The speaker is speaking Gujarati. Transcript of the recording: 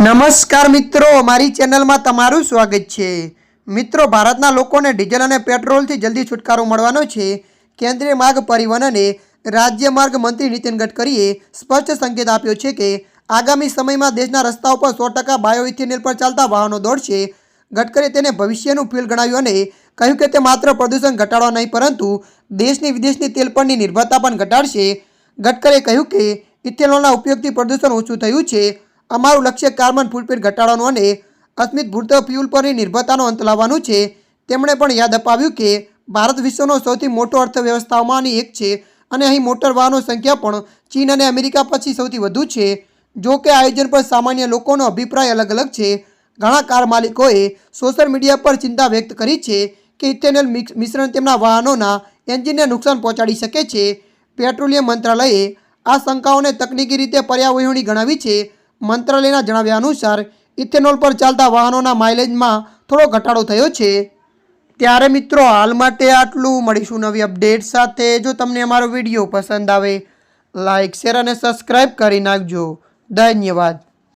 નમસ્કાર મિત્રો મારી ચેનલમાં તમારું સ્વાગત છે. મિત્રો, ભારતના લોકોને ડીઝલ અને પેટ્રોલથી જલ્દી છુટકારો મળવાનો છે. કેન્દ્રીય માર્ગ પરિવહન અને રાજ્ય માર્ગ મંત્રી નીતિન ગડકરીએ સ્પષ્ટ સંકેત આપ્યો છે કે, આગામી સમયમાં દેશના રસ્તાઓ પર સો ટકા બાયોઇથેનોલ પર ચાલતા વાહનો દોડશે. ગડકરીએ તેને ભવિષ્યનું ફ્યુલ ગણાવ્યું અને કહ્યું કે તે માત્ર પ્રદૂષણ ઘટાડવા નહીં, પરંતુ દેશની વિદેશની તેલ પરની નિર્ભરતા પણ ઘટાડશે. ગડકરીએ કહ્યું કે, ઇથેનોલના ઉપયોગથી પ્રદૂષણ ઓછું થયું છે. અમારું લક્ષ્ય કાર્બન ફૂટપ્રિન્ટ ઘટાડવાનું અને અસ્મિત ભૂર્ત ફ્યુલ પરની નિર્ભરતાનો અંત લાવવાનું છે. તેમણે પણ યાદ અપાવ્યું કે ભારત વિશ્વનો સૌથી મોટો અર્થવ્યવસ્થાઓમાંની એક છે અને અહીં મોટર વાહનો સંખ્યા પણ ચીન અને અમેરિકા પછી સૌથી વધુ છે. જો કે આયોજન પર સામાન્ય લોકોનો અભિપ્રાય અલગ અલગ છે. ઘણા કાર માલિકોએ સોશિયલ મીડિયા પર ચિંતા વ્યક્ત કરી છે કે ઇથેનોલ મિશ્રણ તેમના વાહનોના એન્જિનને નુકસાન પહોંચાડી શકે છે. પેટ્રોલિયમ મંત્રાલયે આ શંકાઓને તકનીકી રીતે પર્યાવરણી ગણાવી છે. મંત્રાલયના જણાવ્યા અનુસાર ઇથેનોલ પર ચાલતા વાહનોના માઇલેજમાં થોડો ઘટાડો થયો છે. ત્યારે મિત્રો, હાલ માટે આટલું. મળીશું નવી અપડેટ સાથે. જો તમને અમારો વીડિયો પસંદ આવે લાઇક શેર અને સબસ્ક્રાઈબ કરી નાખજો. ધન્યવાદ.